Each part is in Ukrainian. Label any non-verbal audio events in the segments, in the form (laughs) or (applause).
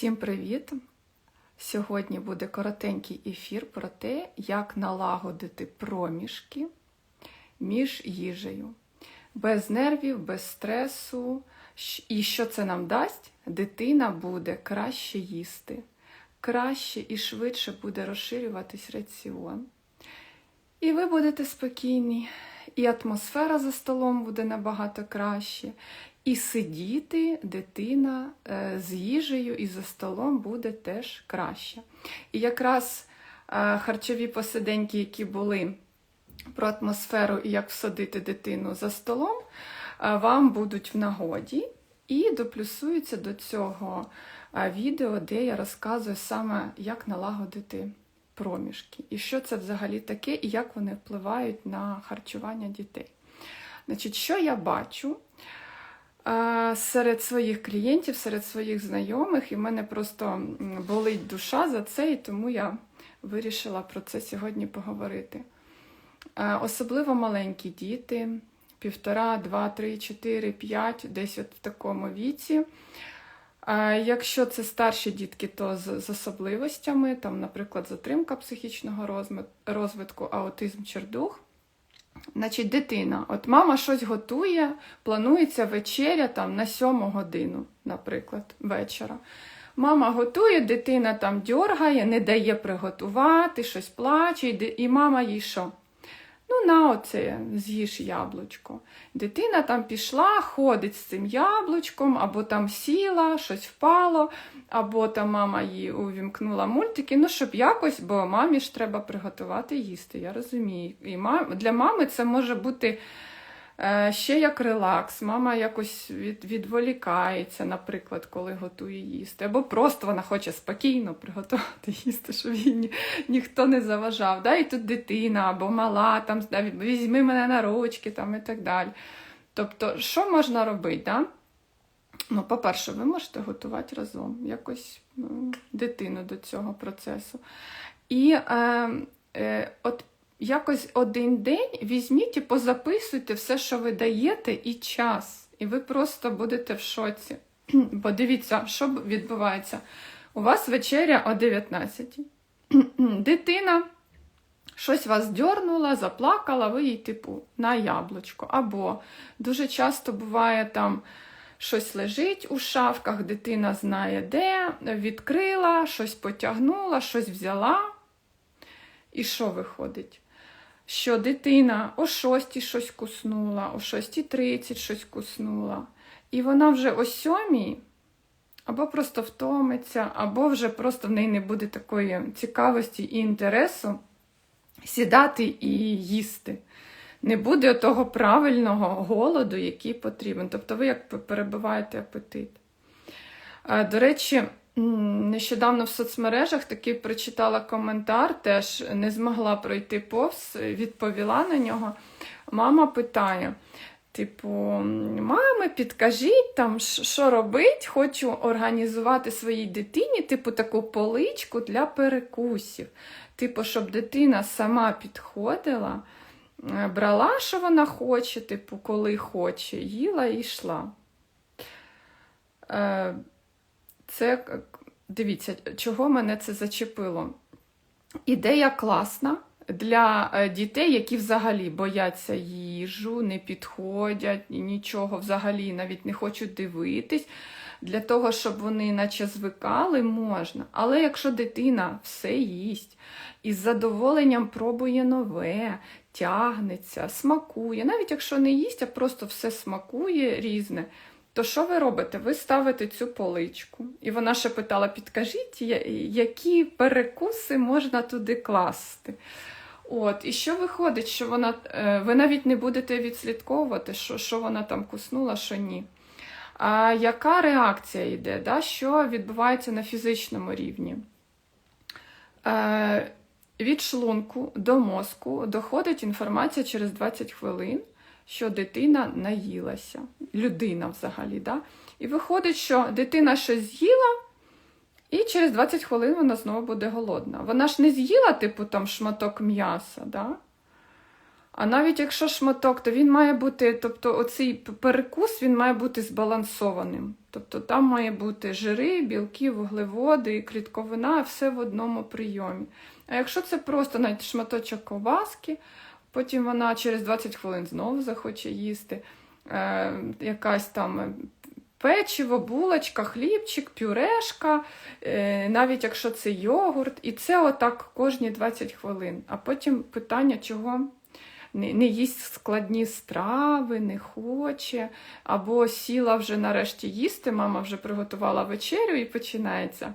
Всім привіт! Сьогодні буде коротенький ефір про те, як налагодити проміжки між їжею. Без нервів, без стресу. І що це нам дасть? Дитина буде краще їсти, краще і швидше буде розширюватись раціон. І ви будете спокійні, і атмосфера за столом буде набагато краще. І сидіти дитина е, з їжею і за столом буде теж краще. І якраз е, харчові посиденьки, які були про атмосферу і як всадити дитину за столом, е, вам будуть в нагоді і доплюсуються до цього відео, де я розказую саме, як налагодити проміжки, і що це взагалі таке, і як вони впливають на харчування дітей. Значить, що я бачу? Серед своїх клієнтів, серед своїх знайомих, і в мене просто болить душа за це, і тому я вирішила про це сьогодні поговорити. Особливо маленькі діти, півтора, два, три, чотири, п'ять, десь от в такому віці. Якщо це старші дітки, то з, з особливостями, там, наприклад, затримка психічного розвитку, аутизм, чердух. Значить, дитина, от мама щось готує, планується вечеря там на сьому годину, наприклад, вечора. Мама готує, дитина там дьоргає, не дає приготувати, щось плаче, і мама їй що? Ну, на оце, з'їж яблучко. Дитина там пішла, ходить з цим яблучком, або там сіла, щось впало, або там мама їй увімкнула мультики. Ну, щоб якось, бо мамі ж треба приготувати їсти, я розумію. І для мами це може бути ще як релакс. Мама якось від... відволікається, наприклад, коли готує їсти. Або просто вона хоче спокійно приготувати (laughs) їсти, щоб їй ні... ніхто не заважав. Да? І тут дитина або мала, там, да, візьми мене на ручки там, і так далі. Тобто, що можна робити? Да? Ну, по-перше, ви можете готувати разом якось м, дитину до цього процесу. І е, е, от якось один день візьміть і позаписуйте все, що ви даєте, і час. І ви просто будете в шоці. (clears throat) Бо дивіться, що відбувається. У вас вечеря о 19. (clears throat) Дитина щось вас дьорнула, заплакала, ви їй, типу, на яблучко. Або дуже часто буває там щось лежить у шафках, дитина знає де, відкрила, щось потягнула, щось взяла. І що виходить? Що дитина о 6 щось куснула, о 6.30 щось куснула. І вона вже о 7 або просто втомиться, або вже просто в неї не буде такої цікавості і інтересу сідати і їсти. Не буде того правильного голоду, який потрібен. Тобто ви як перебиваєте апетит. Е, До речі, нещодавно в соцмережах таки прочитала коментар, теж не змогла пройти повз, відповіла на нього. Мама питає: типу, мами, підкажіть там, що робить, хочу організувати своїй дитині, типу, таку поличку для перекусів. Типу, щоб дитина сама підходила, е, брала, що вона хоче, типу, коли хоче, їла і йшла. Е, Це дивіться, чого мене це зачепило. Ідея класна для е, дітей, які взагалі бояться їжу, не підходять, нічого взагалі навіть не хочуть дивитись. Для того, щоб вони наче звикали, можна. Але якщо дитина все їсть і з задоволенням пробує нове, тягнеться, смакує, навіть якщо не їсть, а просто все смакує різне, то що ви робите? Ви ставите цю поличку. І вона ще питала: підкажіть, які перекуси можна туди класти. От, і що виходить, що вона, е, ви навіть не будете відслідковувати, що, що вона там куснула, що ні. А яка реакція йде? Да? Що відбувається на фізичному рівні? Е, від шлунку до мозку доходить інформація через 20 хвилин, що дитина наїлася, людина взагалі. Да? І виходить, що дитина щось з'їла, і через 20 хвилин вона знову буде голодна. Вона ж не з'їла, типу, там шматок м'яса, да? А навіть якщо шматок, то він має бути, тобто оцей перекус він має бути збалансованим. Тобто там має бути жири, білки, вуглеводи і клітковина, все в одному прийомі. А якщо це просто навіть шматочок ковбаски, потім вона через 20 хвилин знову захоче їсти, е, якась там печиво, булочка, хлібчик, пюрешка, е, навіть якщо це йогурт, і це отак кожні 20 хвилин. А потім питання, чого не, не їсть складні страви, не хоче, або сіла вже нарешті їсти, мама вже приготувала вечерю і починається.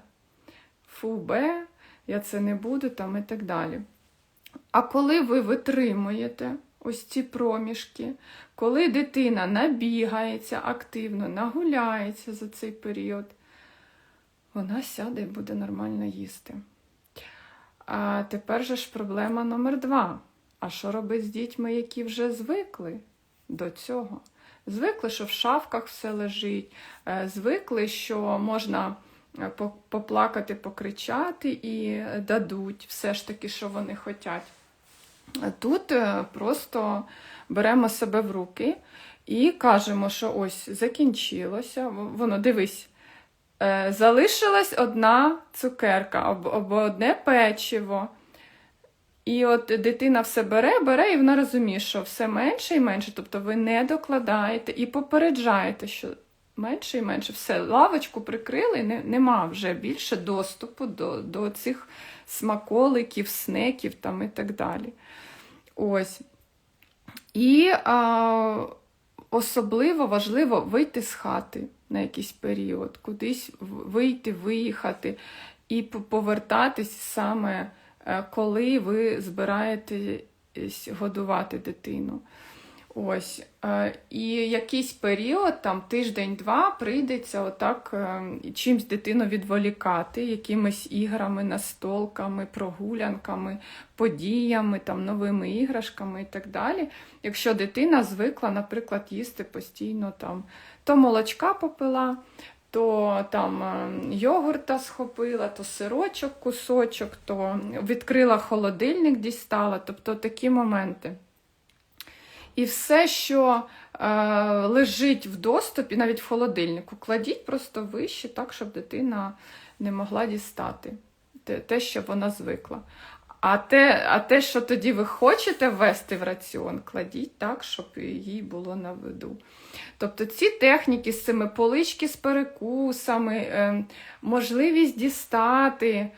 Фу, бе, я це не буду там і так далі. А коли ви витримуєте ось ці проміжки, коли дитина набігається активно, нагуляється за цей період, вона сяде і буде нормально їсти. А тепер же ж проблема номер два. А що робити з дітьми, які вже звикли до цього? Звикли, що в шафках все лежить, е, звикли, що можна е, поплакати, покричати і дадуть все ж таки, що вони хочуть. Тут е, просто беремо себе в руки і кажемо, що ось закінчилося. Воно дивись, е, залишилась одна цукерка або, або одне печиво. І от дитина все бере, бере, і вона розуміє, що все менше і менше. Тобто ви не докладаєте і попереджаєте, що менше і менше все, лавочку прикрили, не, нема вже більше доступу до, до цих смаколиків, снеків там і так далі. Ось. І а, особливо важливо вийти з хати на якийсь період, кудись вийти, виїхати і повертатись саме е, коли ви збираєтесь годувати дитину. Ось. е, І якийсь період, там тиждень-два, прийдеться отак е, чимсь дитину відволікати, якимись іграми, настолками, прогулянками, подіями, там, новими іграшками і так далі. Якщо дитина звикла, наприклад, їсти постійно там, то молочка попила, то там е, йогурта схопила, то сирочок, кусочок, то відкрила холодильник, дістала, тобто такі моменти. І все, що е, лежить в доступі, навіть в холодильнику, кладіть просто вище, так, щоб дитина не могла дістати те, те що вона звикла. А те, а те, що тоді ви хочете ввести в раціон, кладіть так, щоб їй було на виду. Тобто ці техніки з цими полички з перекусами, е, можливість дістати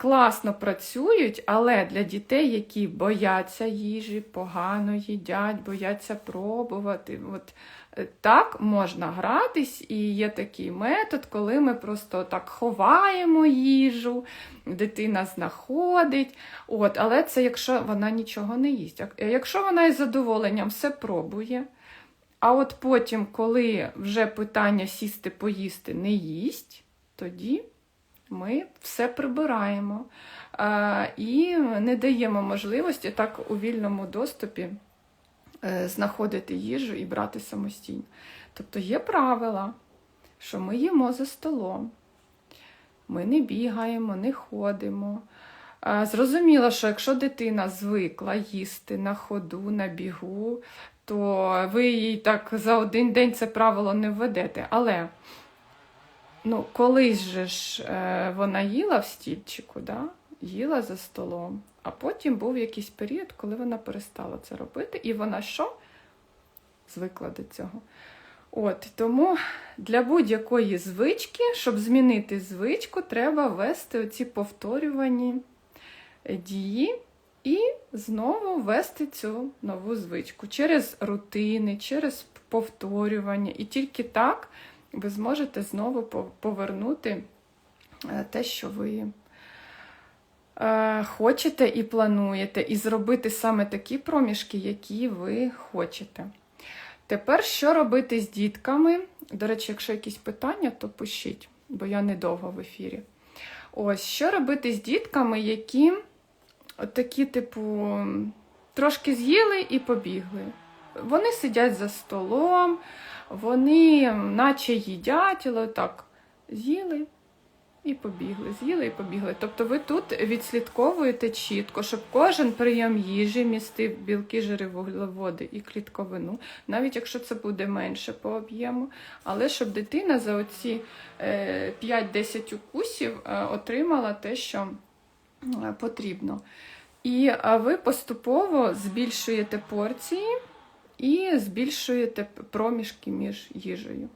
класно працюють, але для дітей, які бояться їжі, погано їдять, бояться пробувати. От, е, так можна гратись, і є такий метод, коли ми просто так ховаємо їжу, дитина знаходить. От, але це якщо вона нічого не їсть. Як- Якщо вона із задоволенням все пробує, а от потім, коли вже питання сісти поїсти не їсть, тоді ми все прибираємо а, і не даємо можливості так у вільному доступі е, знаходити їжу і брати самостійно. Тобто є правила, що ми їмо за столом, ми не бігаємо, не ходимо. Зрозуміло, що якщо дитина звикла їсти на ходу, на бігу, то ви їй так за один день це правило не введете. Але ну, колись же ж е, вона їла в стільчику, да? їла за столом, а потім був якийсь період, коли вона перестала це робити, і вона що? Звикла до цього. От, тому для будь-якої звички, щоб змінити звичку, треба ввести оці повторювані дії і знову ввести цю нову звичку через рутини, через повторювання. І тільки так ви зможете знову повернути е, те, що ви е, хочете і плануєте, і зробити саме такі проміжки, які ви хочете. Тепер що робити з дітками? До речі, якщо якісь питання, то пишіть, бо я недовго в ефірі. Ось, що робити з дітками, які такі, типу, трошки з'їли і побігли. Вони сидять за столом, вони наче їдять, але так з'їли і побігли, з'їли і побігли. Тобто ви тут відслідковуєте чітко, щоб кожен прийом їжі містив білки, жири, вуглеводи і клітковину, навіть якщо це буде менше по об'єму, але щоб дитина за оці е, 5-10 укусів е, отримала те, що е, потрібно. І е, ви поступово збільшуєте порції і збільшуєте проміжки між їжею.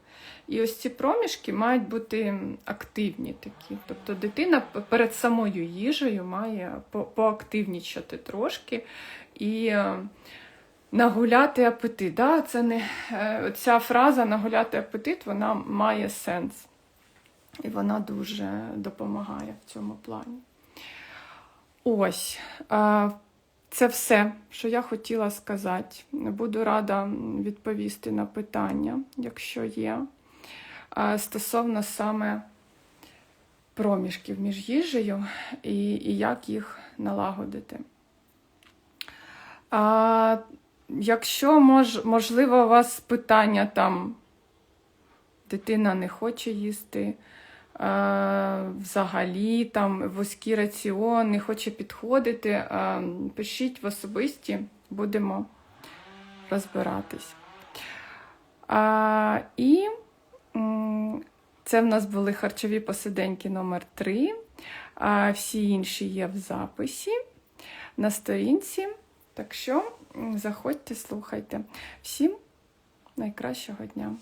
І ось ці проміжки мають бути активні такі. Тобто дитина перед самою їжею має поактивнічати трошки і е, нагуляти апетит. Да? Це не, е, ця фраза нагуляти апетит вона має сенс. І вона дуже допомагає в цьому плані. Ось. Це все, що я хотіла сказати. Буду рада відповісти на питання, якщо є. Стосовно саме проміжків між їжею і, і як їх налагодити. А, якщо мож, можливо, у вас питання там дитина не хоче їсти, взагалі там вузький раціон, не хоче підходити, е, пишіть в особисті, будемо розбиратись. А, і це в нас були харчові посиденьки номер 3 а всі інші є в записі на сторінці. Так що заходьте, слухайте. Всім найкращого дня!